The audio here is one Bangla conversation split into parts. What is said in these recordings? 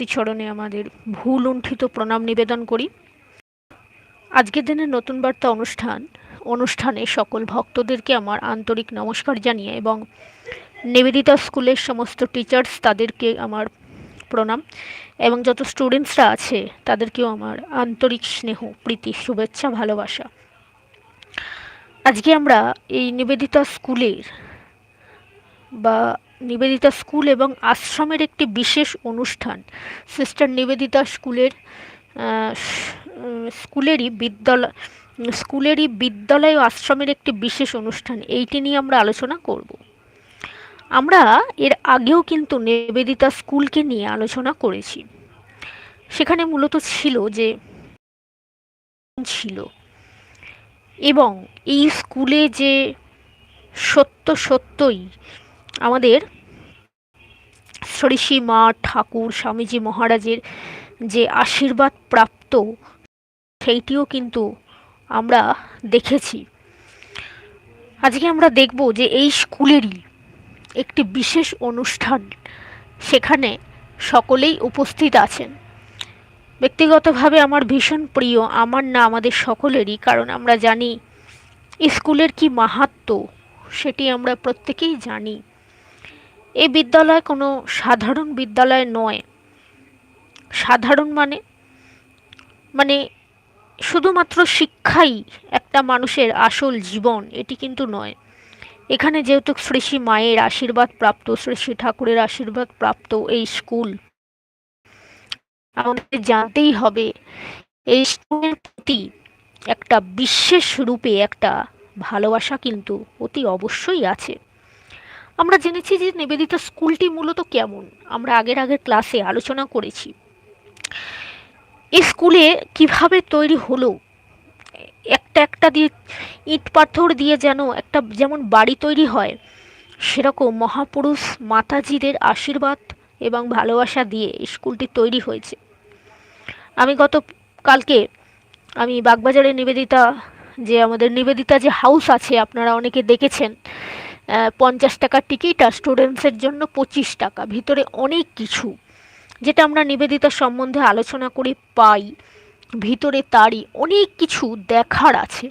শ্রীচরণে আমাদের ভুল লুণ্ঠিত প্রণাম নিবেদন করি। আজকের দিনের নতুন বার্তা অনুষ্ঠান, অনুষ্ঠানে সকল ভক্তদেরকে আমার আন্তরিক নমস্কার জানিয়ে এবং নিবেদিতা স্কুলের সমস্ত টিচার্স তাদেরকে আমার প্রণাম এবং যত স্টুডেন্টসরা আছে তাদেরকেও আমার আন্তরিক স্নেহ, প্রীতি, শুভেচ্ছা, ভালোবাসা। আজকে আমরা এই নিবেদিতা স্কুলের বা নিবেদিতা স্কুল এবং আশ্রমের একটি বিশেষ অনুষ্ঠান। সিস্টার নিবেদিতা স্কুলের স্কুলেরই বিদ্যালয় স্কুলেরই বিদ্যালয় ও আশ্রমের একটি বিশেষ অনুষ্ঠান। এইটি নিয়ে আমরা আলোচনা করব। আমরা এর আগেও কিন্তু নিবেদিতা স্কুলকে নিয়ে আলোচনা করেছি। সেখানে মূলত ছিল যে ছিল এবং এই স্কুলে যে সত্য সত্যই আমাদের শ্রী মা ঠাকুর স্বামীজি মহারাজের যে আশীর্বাদ প্রাপ্ত, সেইটিও কিন্তু আমরা দেখেছি। আজকে আমরা দেখব যে এই স্কুলেরই একটি বিশেষ অনুষ্ঠান, সেখানে সকলেই উপস্থিত আছেন। ব্যক্তিগতভাবে আমার ভীষণ প্রিয়, আমার না, আমাদের সকলেরই, কারণ আমরা জানি স্কুলের কি মাহাত্ম সেটি আমরা প্রত্যেকেই জানি। এই বিদ্যালয় কোনো সাধারণ বিদ্যালয় নয়। সাধারণ মানে মানে শুধুমাত্র শিক্ষাই একটা মানুষের আসল জীবন, এটি কিন্তু নয়। এখানে যেহেতু শ্রী শ্রী মায়ের আশীর্বাদ প্রাপ্ত, শ্রী শ্রী ঠাকুরের আশীর্বাদ প্রাপ্ত এই স্কুল, আমাদের জানতেই হবে এই স্কুলের প্রতি একটা বিশেষ রূপে একটা ভালোবাসা কিন্তু অতি অবশ্যই আছে। আমরা জেনেছি যে নিবেদিতা স্কুলটি মূলত কেমন? আমরা আগের আগের ক্লাসে আলোচনা করেছি। এই স্কুলে কীভাবে তৈরি হলো? একটা একটা দিয়ে ইট পাথর দিয়ে যেন একটা যেমন বাড়ি তৈরি হয়, সেরকম মহাপুরুষ মাতাজিদের আশীর্বাদ এবং ভালোবাসা দিয়ে স্কুলটি তৈরি হয়েছে। আমি গত কালকে আমি বাগবাজারে নিবেদিতা যে আমাদের নিবেদিতা যে হাউস আছে, আপনারা অনেকে দেখেছেন পঞ্চাশ টাকার টিকিট আর স্টুডেন্টসের জন্য পঁচিশ টাকা। ভিতরে অনেক কিছু, যেটা আমরা নিবেদিতা সম্বন্ধে আলোচনা করে পাই। ভিতরে তারই অনেক কিছু দেখার আছে।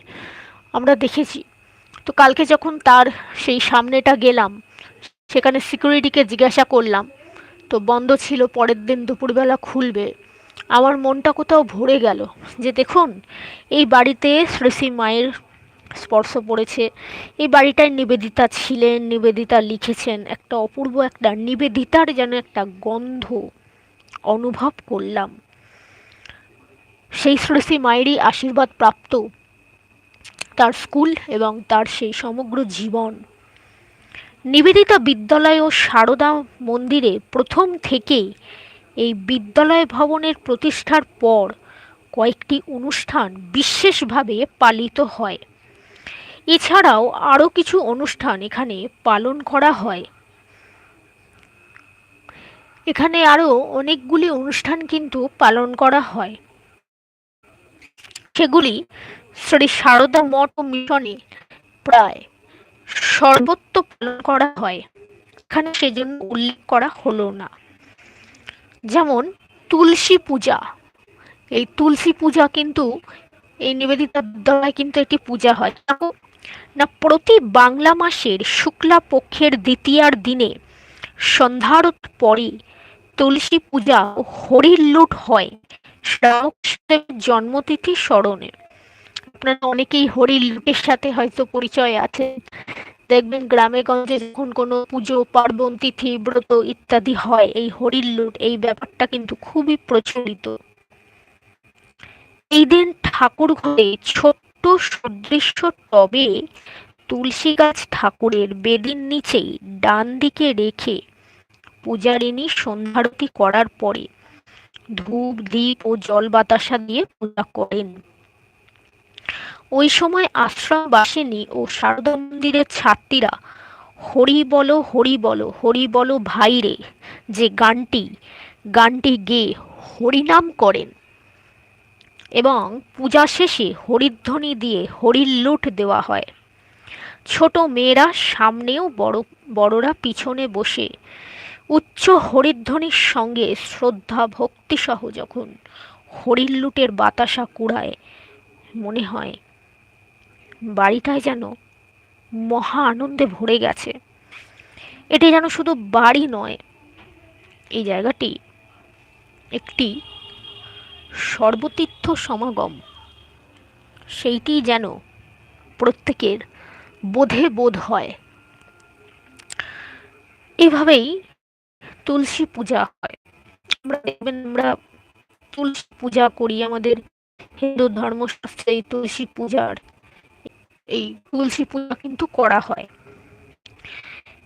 আমরা দেখেছি। তো কালকে যখন তার সেই সামনেটা গেলাম, সেখানে সিকিউরিটিকে জিজ্ঞাসা করলাম, তো বন্ধ ছিল, পরের দিন দুপুরবেলা খুলবে। আমার মনটা কোথাও ভরে গেল যে দেখুন, এই বাড়িতে শ্রী মায়ের স্পর্শ পড়েছে এই বাড়িটায় নিবেদিতা ছিলেন, নিবেদিতা লিখেছেন একটা অপূর্ব একটা নিবেদিতার যেন একটা গন্ধ অনুভব করলাম। সেই শ্রী মায়েরই আশীর্বাদ প্রাপ্ত তার স্কুল এবং তার সেই সমগ্র জীবন। নিবেদিতা বিদ্যালয় ও সারদা মন্দিরে প্রথম থেকেই এই বিদ্যালয় ভবনের প্রতিষ্ঠার পর কয়েকটি অনুষ্ঠান বিশেষভাবে পালিত হয়। এছাড়াও আরও কিছু অনুষ্ঠান এখানে পালন করা হয়। এখানে আরও অনেকগুলি অনুষ্ঠান কিন্তু পালন করা হয়। সেগুলি শ্রী সারদা মঠ ও মিশনে প্রায় সর্বত্র পালন করা হয়। এখানে সেজন্য উল্লেখ করা হলো না। যেমন তুলসী পূজা। এই তুলসী পূজা কিন্তু এই নিবেদিতা বিদ্যালয় কিন্তু একটি পূজা হয়। না, প্রতি বাংলা মাসের শুক্লা পক্ষের দ্বিতীয়ার দিনে সন্ধ্যার পরে তুলসী পূজা ও হরির লুট হয় শ্রীরামকৃষ্ণের জন্মতিথি স্মরণে। আপনারা অনেকেই হরির লুটের সাথে হয়তো পরিচয় আছে। দেখবেন গ্রামে গঞ্জে যখন কোনো পুজো, পার্বণ, তিথি, ব্রত ইত্যাদি হয়, এই হরির লুট, এই ব্যাপারটা কিন্তু খুবই প্রচলিত। এই দিন ঠাকুর ঘরে ছোট্ট সদৃশ্য টবে তুলসী গাছ ঠাকুরের বেদির নিচেই ডান দিকে রেখে পূজারিনী সন্ধ্যারতি করার পরে ধূপ দ্বীপ ও জল বাতাসা দিয়ে পূজা করেন। ওই সময় আশ্রম বাসিনী ও শারদা মন্দিরের ছাত্রীরা, হরি বলো হরি বলো হরি বলো ভাইরে যে গানটি গানটি গেয়ে হরিনাম করেন। এবং পূজা শেষে হরিধ্বনি দিয়ে হরির লুট দেওয়া হয়। ছোট মেয়েরা সামনেও বড়, বড়রা পিছনে বসে উচ্চ হরিধ্বনির সঙ্গে শ্রদ্ধা ভক্তিসহ যখন হরিল্লুটের বাতাসা কুড়ায়, মনে হয় বাড়িটায় যেন মহা আনন্দে ভরে গেছে। এটি যেন শুধু বাড়ি নয়, এই জায়গাটি একটি সর্বতীর্থ সমাগম। সেইটি যেন প্রত্যেকের বোধে বোধ হয়। এভাবেই তুলসী পূজা হয়। আমরা দেখবেন, আমরা তুলসী পূজা করি আমাদের হিন্দু ধর্মশাস্ত্রে এই তুলসী পূজার, এই তুলসী পূজা কিন্তু করা হয়।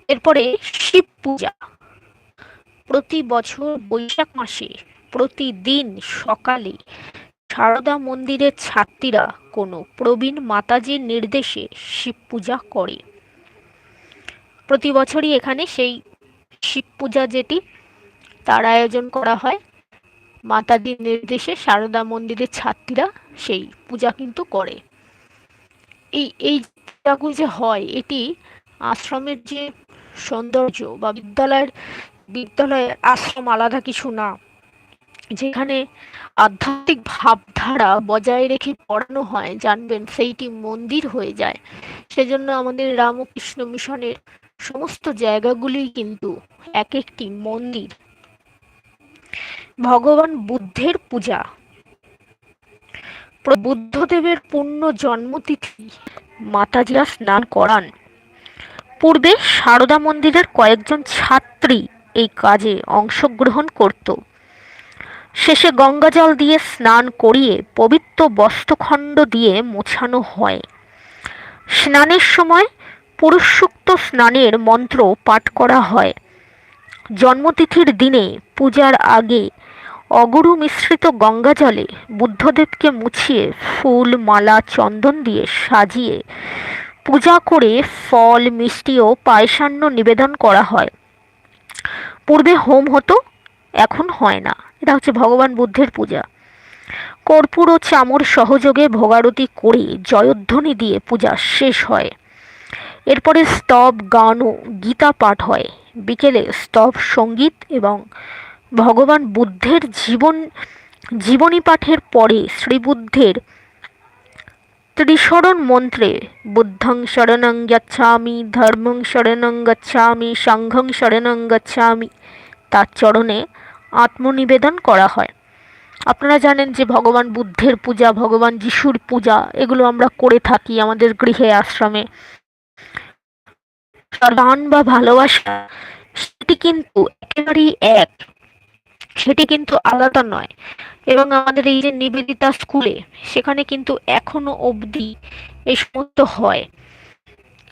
এরপরে শিব পূজা। প্রতি বছর বৈশাখ মাসে প্রতিদিন সকালে সারদা মন্দিরের ছাত্রীরা কোনো প্রবীণ মাতাজির নির্দেশে শিব পূজা করে। প্রতি বছরই এখানে সেই শিব পূজা যেটি, তার আয়োজন করা হয়। মাতাজির নির্দেশে সারদা মন্দিরের ছাত্রীরা সেই পূজা কিন্তু করে। এই এই পূজাগুলো যে হয়, এটি আশ্রমের যে সৌন্দর্য বা বিদ্যালয়ের বিদ্যালয়ের আশ্রম আলাদা কিছু না। যেখানে আধ্যাত্মিক ভাবধারা বজায় রেখে পড়ানো হয়, জানবেন সেইটি মন্দির হয়ে যায়। সেজন্য আমাদের রামকৃষ্ণ মিশনের সমস্ত জায়গাগুলি কিন্তু এক একটি মন্দির। ভগবান বুদ্ধের পূজা। বুদ্ধদেবের পূর্ণ জন্মতিথি মাতাজিরা স্নান করান। পূর্বে সারদা মন্দিরের কয়েকজন ছাত্রী এই কাজে অংশগ্রহণ করত। শেষে গঙ্গাজল দিয়ে স্নান করিয়ে পবিত্র বস্ত্রখণ্ড দিয়ে মোছানো হয়। স্নানের সময় পুরুষসুক্ত স্নানের মন্ত্র পাঠ করা হয়। জন্মতিথির দিনে পূজার আগে অগুরু মিশ্রিত গঙ্গা জলে বুদ্ধদেবকে মুছিয়ে ফুল, মালা, চন্দন দিয়ে সাজিয়ে পূজা করে ফল, মিষ্টি ও পায়সান্ন নিবেদন করা হয়। পূর্বে হোম হতো, এখন হয় না। এটা হচ্ছে ভগবান বুদ্ধের পূজা। কর্পূর ও চামর সহযোগে ভোগারতি করে, জয়ধ্বনি দিয়ে পূজা শেষ হয়। এরপরে স্তব, গান ও গীতা পাঠ হয়। বিকেলে স্তব, সংগীত এবং ভগবান বুদ্ধের জীবন, জীবনী পাঠের পরে শ্রীবুদ্ধের ত্রিশরণ মন্ত্রে বুদ্ধং শরণং গচ্ছামি, ধর্মং শরণং গচ্ছামি, সংঘং শরণং গচ্ছামি, তার চরণে আত্মনিবেদন করা হয়। আপনারা জানেন যে ভগবান বুদ্ধের পূজা, ভগবান যিশুর পূজা, এগুলো আমরা করে থাকি আমাদের গৃহে, আশ্রমে। দান বা ভালোবাসা, সেটি কিন্তু একেবারেই এক। সেটি কিন্তু আলাদা নয়। এবং আমাদের এই যে নিবেদিতা স্কুলে, সেখানে কিন্তু এখনও অবধি এই সমস্ত হয়।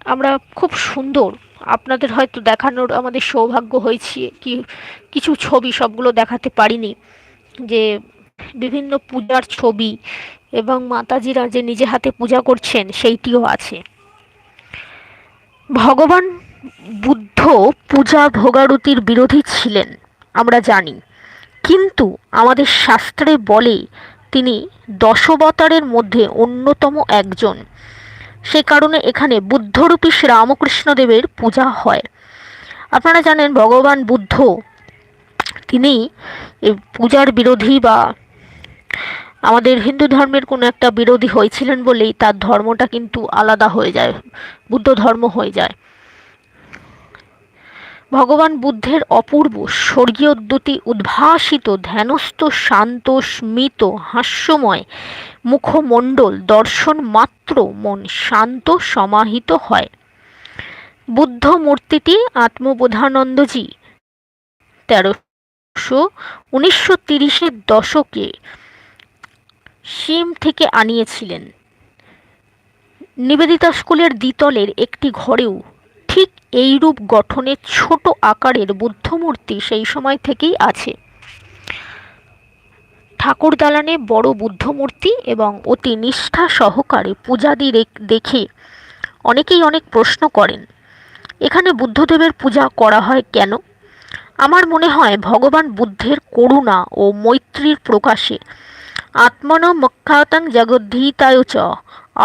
আমরা খুব সুন্দর। আপনাদের হয়তো দেখানোর আমাদের সৌভাগ্য হয়েছে কি, কিছু ছবি সবগুলো দেখাতে পারিনি। যে বিভিন্ন পূজার ছবি এবং মাতাজিরা যে নিজে হাতে পূজা করছেন সেইটিও আছে। ভগবান বুদ্ধ পূজা ভোগারতির বিরোধী ছিলেন, আমরা জানি। কিন্তু আমাদের শাস্ত্রে বলে তিনি দশবতারের মধ্যে অন্যতম একজন। সে কারণে এখানে বুদ্ধরূপী শ্রীরামকৃষ্ণদেবের পূজা হয়। আপনারা জানেন, ভগবান বুদ্ধ, তিনি পূজার বিরোধী বা আমাদের হিন্দু ধর্মের কোনো একটা বিরোধী হয়েছিলেন বলেই তার ধর্মটা কিন্তু আলাদা হয়ে যায়, বুদ্ধ ধর্ম হয়ে যায়। ভগবান বুদ্ধের অপূর্ব স্বর্গীয় দ্যুতি উদ্ভাসিত, ধ্যানস্থ, শান্ত, স্মিত, হাস্যময়, মুখমণ্ডল দর্শন মাত্র, মন শান্ত, সমাহিত হয়। বুদ্ধ মূর্তিটি আত্মবোধানন্দজি তেরোশো উনিশশো তিরিশের দশকে সিম থেকে আনিয়েছিলেন। নিবেদিতা স্কুলের দ্বিতলের একটি ঘরেও ঠিক এইরূপ গঠনের ছোট আকারের বুদ্ধমূর্তি সেই সময় থেকেই আছে। ঠাকুর দালানে বড় বুদ্ধমূর্তি এবং অতি নিষ্ঠা সহকারে পূজাদি দেখে অনেকেই অনেক প্রশ্ন করেন, এখানে বুদ্ধদেবের পূজা করা হয় কেন? আমার মনে হয় ভগবান বুদ্ধের করুণা ও মৈত্রীর প্রকাশে আত্মন মক্ষাতং জগদ্ধীতায় চ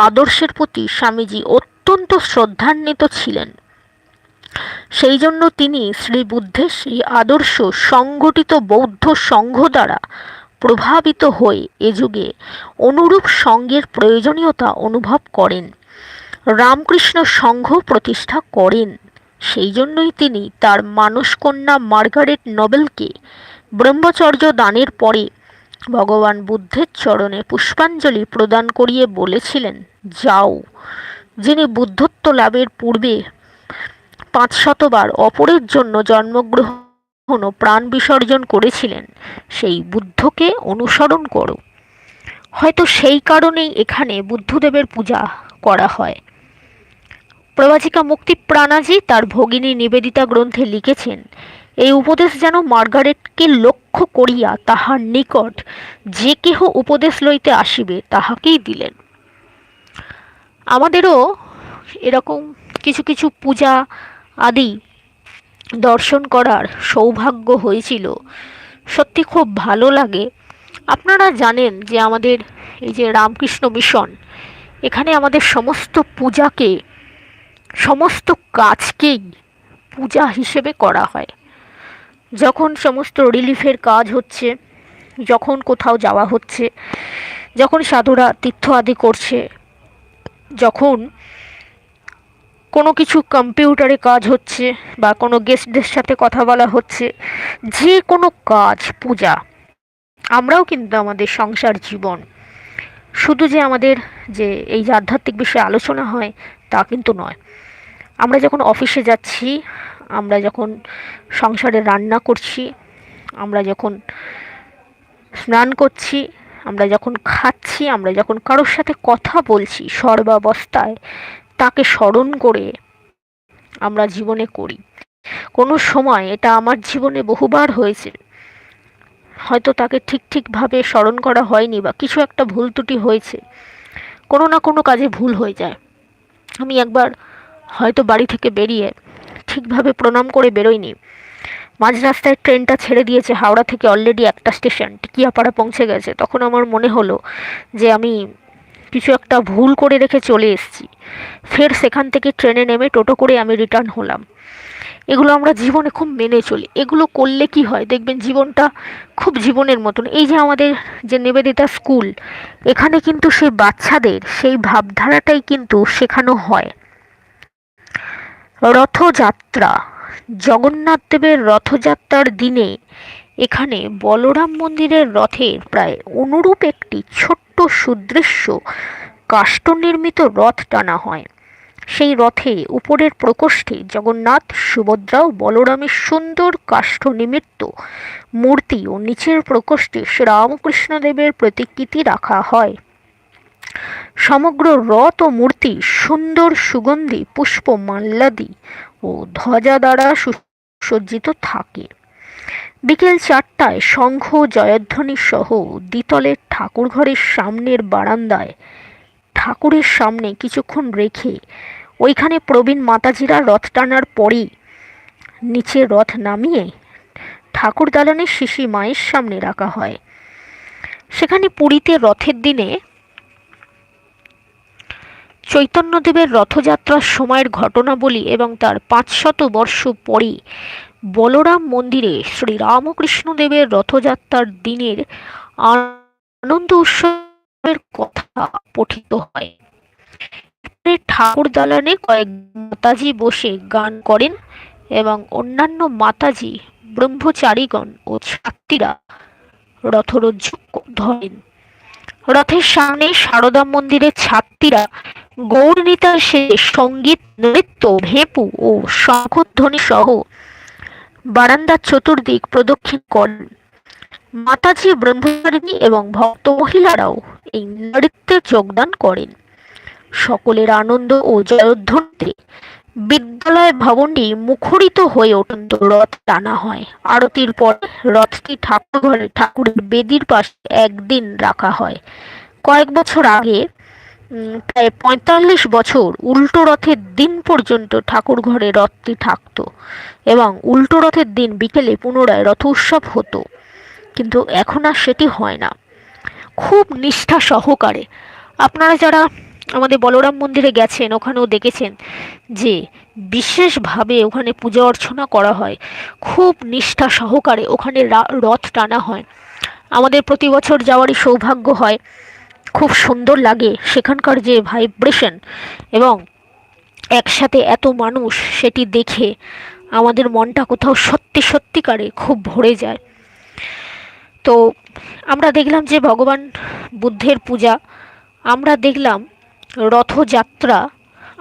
আদর্শের প্রতি স্বামীজি অত্যন্ত শ্রদ্ধান্বিত ছিলেন। সেই জন্য তিনি শ্রী বুদ্ধের সেই আদর্শ সংগঠিত বৌদ্ধ সংঘ দ্বারা প্রভাবিত হয়ে এ যুগে অনুরূপ সঙ্গের প্রয়োজনীয়তা অনুভব করেন। রামকৃষ্ণ সংঘ প্রতিষ্ঠা করেন। সেই জন্যই তিনি তার মানসকন্যা মার্গারেট নবেলকে ব্রহ্মচর্য দানের পরে ভগবান বুদ্ধের চরণে পুষ্পাঞ্জলি প্রদান করিয়ে বলেছিলেন, যাও। যিনি বুদ্ধত্ব লাভের পূর্বে পাঁচ শতবার অপরের জন্য জন্মগ্রহণ ও প্রাণ বিসর্জন করেছিলেন। সেই বুদ্ধকে অনুসরণ করো। হয়তো সেই কারণেই এখানে বুদ্ধদেবের পূজা করা হয়। প্রবাচিকা মুক্তি প্রাণাজি তার ভগিনী নিবেদিতা গ্রন্থে লিখেছেন, এই উপদেশ যেন মার্গারেটকে লক্ষ্য করিয়া তাহার নিকট যে কেহ উপদেশ লইতে আসিবে, তাহাকেই দিলেন। আমাদেরও এরকম কিছু কিছু পূজা আদি দর্শন করার সৌভাগ্য হয়েছিল। সত্যি খুব ভালো লাগে। আপনারা জানেন যে আমাদের এই যে রামকৃষ্ণ মিশন, এখানে আমাদের সমস্ত পূজাকে, সমস্ত কাজকেই পূজা হিসেবে করা হয়। যখন সমস্ত রিলিফের কাজ হচ্ছে, যখন কোথাও যাওয়া হচ্ছে, যখন সাধুরা তীর্থ আদি করছে, যখন কোনো কিছু কম্পিউটারে কাজ হচ্ছে বা কোনো গেস্টদের সাথে কথা বলা হচ্ছে, যে কোনো কাজ, পূজা, আমরাও কিন্তু আমাদের সংসার জীবন। শুধু যে আমাদের যে এই যে আধ্যাত্মিক বিষয়ে আলোচনা হয় তা কিন্তু নয়। আমরা যখন অফিসে যাচ্ছি, আমরা যখন সংসারে রান্না করছি, আমরা যখন স্নান করছি, আমরা যখন খাচ্ছি, আমরা যখন কারোর সাথে কথা বলছি, সর্বাবস্থায় তাকে স্মরণ করে আমরা জীবনে করি। কোনো সময় এটা আমার জীবনে বহুবার হয়েছে। হয়তো তাকে ঠিক ঠিকভাবে স্মরণ করা হয়নি বা কিছু একটা ভুল ত্রুটি হয়েছে। কোনো না কোনো কাজে ভুল হয়ে যায়। আমি একবার হয়তো বাড়ি থেকে বেরিয়ে ঠিকভাবে প্রণাম করে বেরোয়নি মাঝ রাস্তায় ট্রেনটা ছেড়ে দিয়েছে, হাওড়া থেকে অলরেডি একটা স্টেশন, টিকিয়াপাড়া পৌঁছে গেছে। তখন আমার মনে হলো যে আমি কিছু একটা ভুল করে রেখে চলে এসেছি। ফের সেখান থেকে ট্রেনে নেমে টোটো করে আমি রিটার্ন হলাম। এগুলো আমরা জীবনে খুব মেনে চলি। এগুলো করলে কি হয়? দেখবেন জীবনটা খুব জীবনের মতন। এই যে আমাদের যে নিবেদিতা স্কুল, এখানে কিন্তু সেই বাচ্চাদের সেই ভাবধারাটাই কিন্তু শেখানো হয়। রথযাত্রা, জগন্নাথ দেবের রথযাত্রার দিনে এখানে বলরাম মন্দিরের রথের প্রায় অনুরূপ একটি ছোট্ট সুদৃশ্য কাষ্ঠ নির্মিত রথ টানা হয়। সেই রথে উপরের প্রকোষ্ঠে জগন্নাথ সুভদ্রা ও বলরামের সুন্দর কাষ্ঠ নিমিত্ত মূর্তি ও নিচের প্রকোষ্ঠে শ্রীরামকৃষ্ণদেবের প্রতিকৃতি রাখা হয়। সমগ্র রথ ও মূর্তি সুন্দর সুগন্ধি পুষ্প মাল্লাদি ও ধ্বজা দ্বারা সুসজ্জিত থাকে। বিকেল চারটায় শঙ্খ, জয়ধ্বনি সহ দ্বিতলের ঠাকুরঘরের সামনের বারান্দায় ঠাকুরের সামনে কিছুক্ষণ রেখে ওইখানে প্রবীণ মাতাজিরা রথ টানার পরেই নিচে রথ নামিয়ে ঠাকুর দালানের শিশি মায়ের সামনে রাখা হয়। সেখানে পুরীতে রথের দিনে চৈতন্যদেবের রথযাত্রার সময়ের ঘটনাবলী এবং তার পাঁচশত বর্ষ পরে বলরাম মন্দিরে শ্রীরামকৃষ্ণদেবের রথযাত্রার দিনের আনন্দ উৎসবের কথা পঠিত হয়। ঠাকুর দালানে কয়েক মাতাজি বসে গান করেন এবং অন্যান্য মাতাজি, ব্রহ্মচারীগণ ও ছাত্রীরা রথরজ্জু ধরেন। রথের সামনে সারদা মন্দিরের ছাত্রীরা গৌরনীতা সে সংগীত, নৃত্য, ভেপু ও শঙ্খধ্বনি সহ বারান্দার চতুর্দিক প্রদক্ষিণ করেন। মাতাজি, ব্রহ্মচারিণী এবং ভক্ত মহিলারাও এই নৃত্যে যোগদান করেন। সকলের আনন্দ ও জয়ধ্বনিতে বিদ্যালয় ভবনটি মুখরিত হয়ে অত্যন্ত রথ টানা হয়। আরতির পর রথটি ঠাকুর ঘরে ঠাকুরের বেদির পাশে একদিন রাখা হয়। কয়েক বছর আগে প্রায় পঁয়তাল্লিশ বছর উল্টো রথের দিন পর্যন্ত ঠাকুর ঘরে রথটি থাকতো এবং উল্টো রথের দিন বিকেলে পুনরায় রথ উৎসব হতো। কিন্তু এখন আর সেটি হয় না। খুব নিষ্ঠা সহকারে। আপনারা যারা আমাদের বলরাম মন্দিরে গেছেন, ওখানেও দেখেছেন যে বিশেষভাবে ওখানে পূজা অর্চনা করা হয়। খুব নিষ্ঠা সহকারে ওখানে রথ টানা হয়। আমাদের প্রতি বছর যাওয়ারই সৌভাগ্য হয়। খুব সুন্দর লাগে সেখানকার যে ভাইব্রেশন এবং একসাথে এত মানুষ সেটি দেখে। আমাদের মনটা কোথাও সত্যি সত্যিকারে খুব ভরে যায়। তো আমরা দেখলাম যে ভগবান বুদ্ধের পূজা, আমরা দেখলাম রথযাত্রা,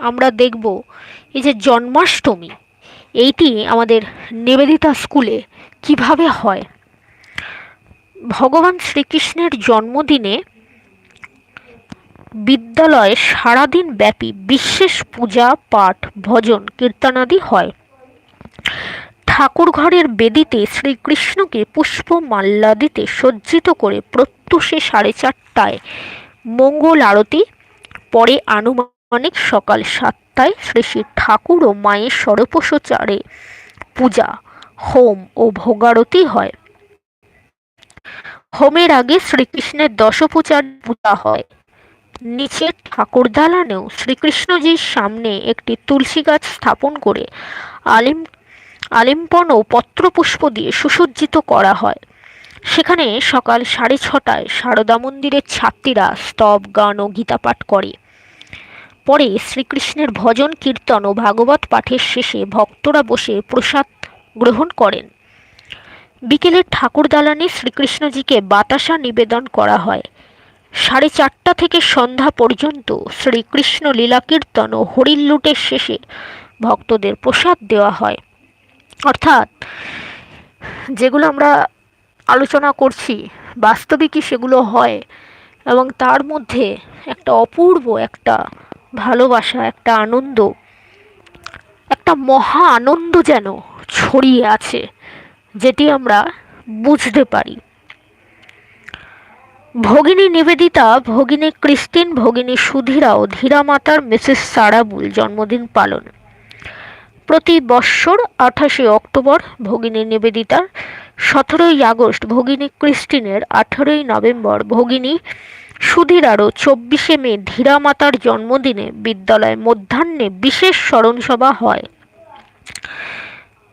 আমরা দেখব এই যে জন্মাষ্টমী, এইটি আমাদের নিবেদিতা স্কুলে কীভাবে হয়? ভগবান শ্রীকৃষ্ণের জন্মদিনে বিদ্যালয়ে সারাদিন ব্যাপী বিশেষ পূজা, পাঠ, ভজন, কীর্তনাদি হয়। ঠাকুর ঘরের বেদিতে শ্রীকৃষ্ণকে পুষ্প মাল্যাদিতে সজ্জিত করে প্রত্যুষে সাড়ে চারটায় মঙ্গল আরতি, পরে আনুমানিক সকাল সাতটায় শ্রী শ্রী ঠাকুর ও মায়ের সরপোষচারে পূজা, হোম ও ভোগারতি হয়। হোমের আগে শ্রীকৃষ্ণের দশপূজার পূজা হয়। নিচে ঠাকুর দালানেও শ্রীকৃষ্ণজির সামনে একটি তুলসী গাছ স্থাপন করে আলিম আলিম্পন ও পত্রপুষ্প দিয়ে সুসজ্জিত করা হয়। সেখানে সকাল সাড়ে ছটায় সারদা মন্দিরের ছাত্রীরা স্তব, গান ও গীতা পাঠ করে। পরে শ্রীকৃষ্ণের ভজন, কীর্তন ও ভাগবত পাঠের শেষে ভক্তরা বসে প্রসাদ গ্রহণ করেন। বিকেলে ঠাকুর দালানে শ্রীকৃষ্ণজিকে বাতাসা নিবেদন করা হয়। সাড়ে চারটা থেকে সন্ধ্যা পর্যন্ত শ্রীকৃষ্ণ লীলা কীর্তন ও হরিল্লুটের শেষে ভক্তদের প্রসাদ দেওয়া হয়। অর্থাৎ যেগুলো আমরা আলোচনা করছি, বাস্তবিকই সেগুলো হয় এবং তার মধ্যে একটা অপূর্ব, একটা ভালোবাসা, একটা আনন্দ, একটা মহা আনন্দ যেন ছড়িয়ে আছে, যেটি আমরা বুঝতে পারি। ভগিনী নিবেদিতা, ভগিনী ক্রিস্টিন, ভগিনী সুধীরা ও ধীরামাতার মিসেস সারাবুল জন্মদিন পালন। প্রতি বৎসর আঠাশে অক্টোবর ভগিনী নিবেদিতার সতেরোই আগস্ট ভগিনী ক্রিস্টিনের আঠারোই নভেম্বর ভগিনী সুধীরারও চব্বিশে মে ধীরামাতার জন্মদিনে বিদ্যালয়ে মধ্যাহ্নে বিশেষ স্মরণসভা হয়।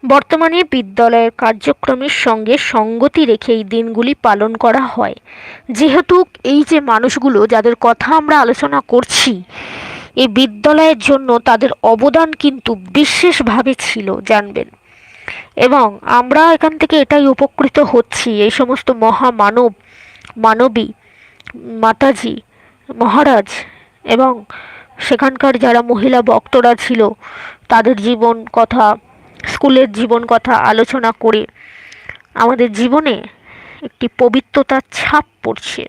বর্তমানে বিদ্যালয়ের কার্যক্রমের সঙ্গে সঙ্গতি রেখে এই দিনগুলি পালন করা হয়। যেহেতু এই যে মানুষগুলো যাদের কথা আমরা আলোচনা করছি এই বিদ্যালয়ের জন্য তাদের অবদান কিন্তু বিশেষভাবে ছিল, জানবেন। এবং আমরা এখান থেকে এটাই উপকৃত হচ্ছি, এই সমস্ত মহামানব, মানবী, মাতাজি, মহারাজ এবং সেখানকার যারা মহিলা বক্তরা ছিল, তাদের জীবন কথা, স্কুলের জীবন কথা আলোচনা করে আমাদের জীবনে একটি পবিত্রতার ছাপ পড়ছে।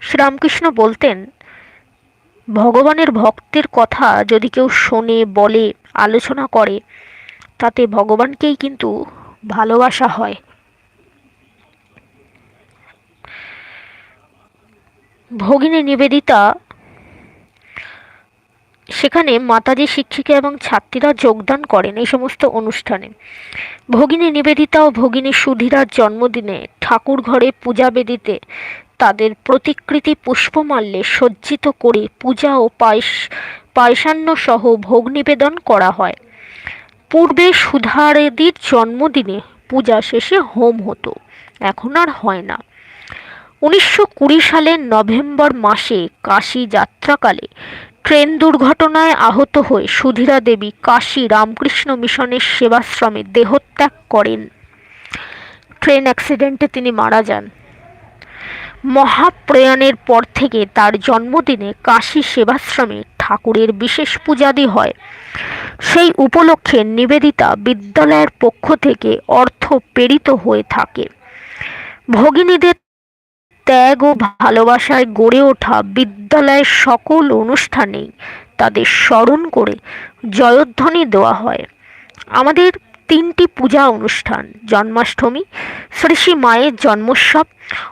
শ্রীরামকৃষ্ণ বলতেন ভগবানের ভক্তের কথা যদি কেউ শোনে, বলে, আলোচনা করে, তাতে ভগবানকেই কিন্তু ভালোবাসা হয়। ভগিনী নিবেদিতা সেখানে মাতাজি, শিক্ষিকা এবং ছাত্রীরা যোগদান করেন এই সমস্ত অনুষ্ঠানে। ভগিনী নিবেদিতা ও ভগিনী সুধীরার জন্মদিনে ঠাকুর ঘরে পূজা বেদিতে তাদের প্রতিকৃতি পুষ্পমাল্যে সজ্জিত করে পূজা ও পায়স পায়সান্ন সহ ভোগ নিবেদন করা হয়। পূর্বে সুধারেদির জন্মদিনে পূজা শেষে হোম হতো, এখন আর হয় না। উনিশশো কুড়ি সালের নভেম্বর মাসে কাশী যাত্রাকালে ট্রেন দুর্ঘটনায় আহত হয়ে সুধীরা দেবী কাশী রামকৃষ্ণ মিশনের সেবাশ্রমে দেহত্যাগ করেন। ট্রেন অ্যাক্সিডেন্টে তিনি মারা যান। মহাপ্রয়াণের পর থেকে তার জন্মদিনে কাশী সেবাশ্রমে ঠাকুরের বিশেষ পূজাদি হয়। সেই উপলক্ষে নিবেদিতা বিদ্যালয়ের পক্ষ থেকে অর্থ প্রেরিত হয়ে থাকে। ভগিনীদের ত্যাগ ও ভালোবাসায় গড়ে ওঠা বিদ্যালয়ের সকল অনুষ্ঠানেই তাদের স্মরণ করে জয়ধ্বনি দেওয়া হয়। আমাদের তিনটি পূজা অনুষ্ঠান, জন্মাষ্টমী শ্রী মায়ের জন্মোৎসব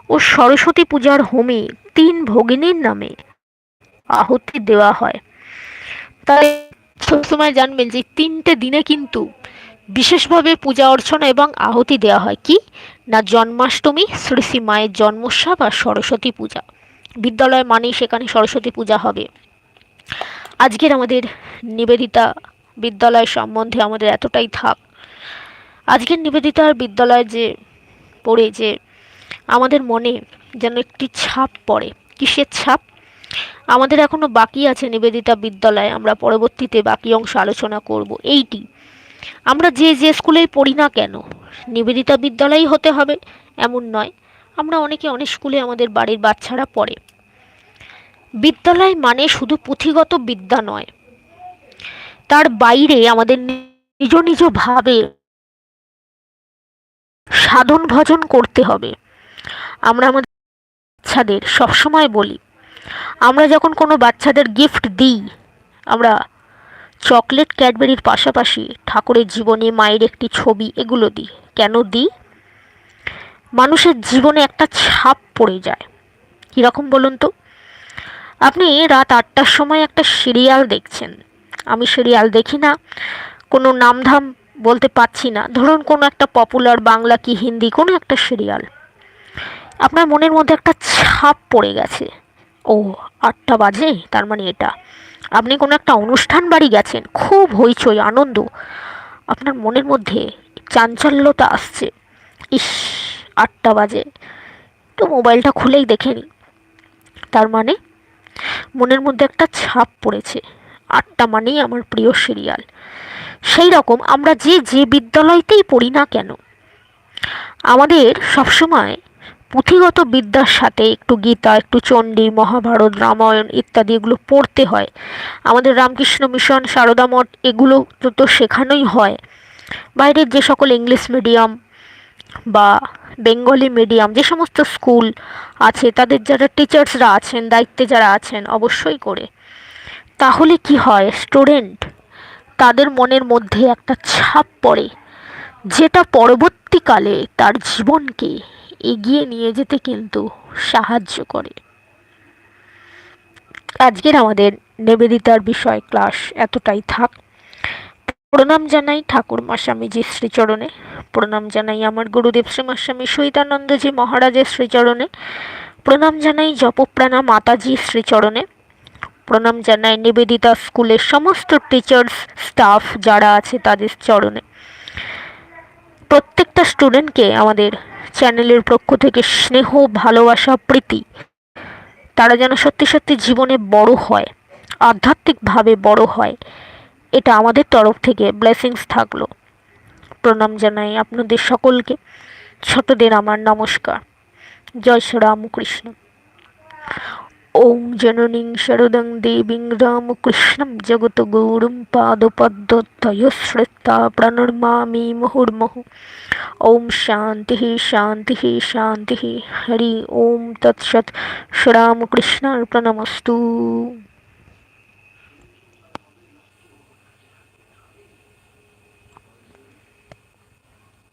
ও সরস্বতী পূজার হোমে তিন ভগিনীর নামে আহুতি দেওয়া হয়। তাই সবসময় জানবেন যে তিনটে দিনে কিন্তু বিশেষভাবে পূজা অর্চনা এবং আহুতি দেওয়া হয়। কি? না জন্মাষ্টমী শ্রী মায়ের জন্মোৎসব আর সরস্বতী পূজা। বিদ্যালয় মানেই সেখানে সরস্বতী পূজা হবে। আজকের আমাদের নিবেদিতা বিদ্যালয় সম্বন্ধে আমাদের এতটাই থাক। আজকের নিবেদিতার বিদ্যালয় যে পড়ে, যে আমাদের মনে যেন একটি ছাপ পড়ে, কিসের ছাপ? আমাদের এখনও বাকি আছে নিবেদিতা বিদ্যালয়, আমরা পরবর্তীতে বাকি অংশ আলোচনা করব। এইটি, আমরা যে যে স্কুলেই পড়ি না কেন, নিবেদিতা বিদ্যালয়ই হতে হবে, এমন নয়। আমরা অনেকে অনেক স্কুলে আমাদের বাড়ির বাচ্চারা পড়ে। বিদ্যালয় মানে শুধু পুঁথিগত বিদ্যা নয়, তার বাইরে আমাদের নিজ নিজ ভাবে সাধন ভজন করতে হবে। আমরা আমাদের বাচ্চাদের সবসময় বলি, আমরা যখন কোনো বাচ্চাদের গিফট দিই, আমরা চকলেট ক্যাডবেরির পাশাপাশি ঠাকুরের জীবনে মায়ের একটি ছবি এগুলো দিই। কেন দিই? মানুষের জীবনে একটা ছাপ পড়ে যায়। কীরকম বলুন তো? আপনি রাত আটটার সময় একটা সিরিয়াল দেখছেন। আমি সিরিয়াল দেখি না, কোনো নামধাম বলতে পারছি না। ধরুন কোনো একটা পপুলার বাংলা কি হিন্দি, কোনো একটা সিরিয়াল আপনার মনের মধ্যে একটা ছাপ পড়ে গেছে। ও, আটটা বাজে? তার মানে এটা। আপনি কোনো একটা অনুষ্ঠান বাড়ি গেছেন, খুব হইচই, আনন্দ। আপনার মনের মধ্যে চাঞ্চল্যতা আসছে। ইস, আটটা বাজে। তো মোবাইলটা খুলেই দেখে নিই তার মানে মনের মধ্যে একটা ছাপ পড়েছে। আটটা মানেই আমার প্রিয় সিরিয়াল সেই রকম আমরা যে যে বিদ্যালয়তেই পড়ি না কেন, আমাদের সবসময় পুঁথিগত বিদ্যার সাথে একটু গীতা, একটু চণ্ডী, মহাভারত, রামায়ণ ইত্যাদি এগুলো পড়তে হয়। আমাদের রামকৃষ্ণ মিশন, সারদা মঠ এগুলো তো তো শেখানোই হয়, বাইরের যে সকল ইংলিশ মিডিয়াম বা বেঙ্গলি মিডিয়াম, যে সমস্ত স্কুল আছে, তাদের যারা টিচার্সরা আছেন, দায়িত্বে যারা আছেন, অবশ্যই করে। তাহলে কি হয় স্টুডেন্ট তাদের মনের মধ্যে একটা ছাপ পড়ে, যেটা পরবর্তীকালে তার জীবনকে এগিয়ে নিয়ে যেতে কিন্তু সাহায্য করে। আজকের আমাদের নিবেদিতার বিষয় ক্লাস এতটাই থাক। প্রণাম জানাই ঠাকুর মাস্বামীজির শ্রীচরণে। প্রণাম জানাই আমার গুরুদেব শ্রীমাস্বামী সহিতানন্দজি মহারাজের শ্রীচরণে। প্রণাম জানাই জপপ্রাণা মাতাজির শ্রীচরণে। প্রণাম জানাই নিবেদিতা স্কুলের সমস্ত টিচার্স স্টাফ যারা আছে তাদের চরণে। প্রত্যেকটা স্টুডেন্টকে আমাদের চ্যানেলের পক্ষ থেকে স্নেহ, ভালোবাসা, প্রীতি, তারা যেন সত্যি সত্যি জীবনে বড় হয়, আধ্যাত্মিকভাবে বড় হয়, এটা আমাদের তরফ থেকে ব্লেসিংস থাকল। প্রণাম জানাই আপনাদের সকলকে। ছোটদের আমার নমস্কার। জয় শ্রীরামকৃষ্ণ। ওম জননীং শরদং দেবীং রামকৃষ্ণম জগৎগৌরম পাদপদ্মতয়শ্রদ্ধা প্রণর্মামি মুহুর্মুহু ওম শান্তি শান্তি শান্তি হরি ওম তৎসৎ শ্রীরামকৃষ্ণার্পণমস্তু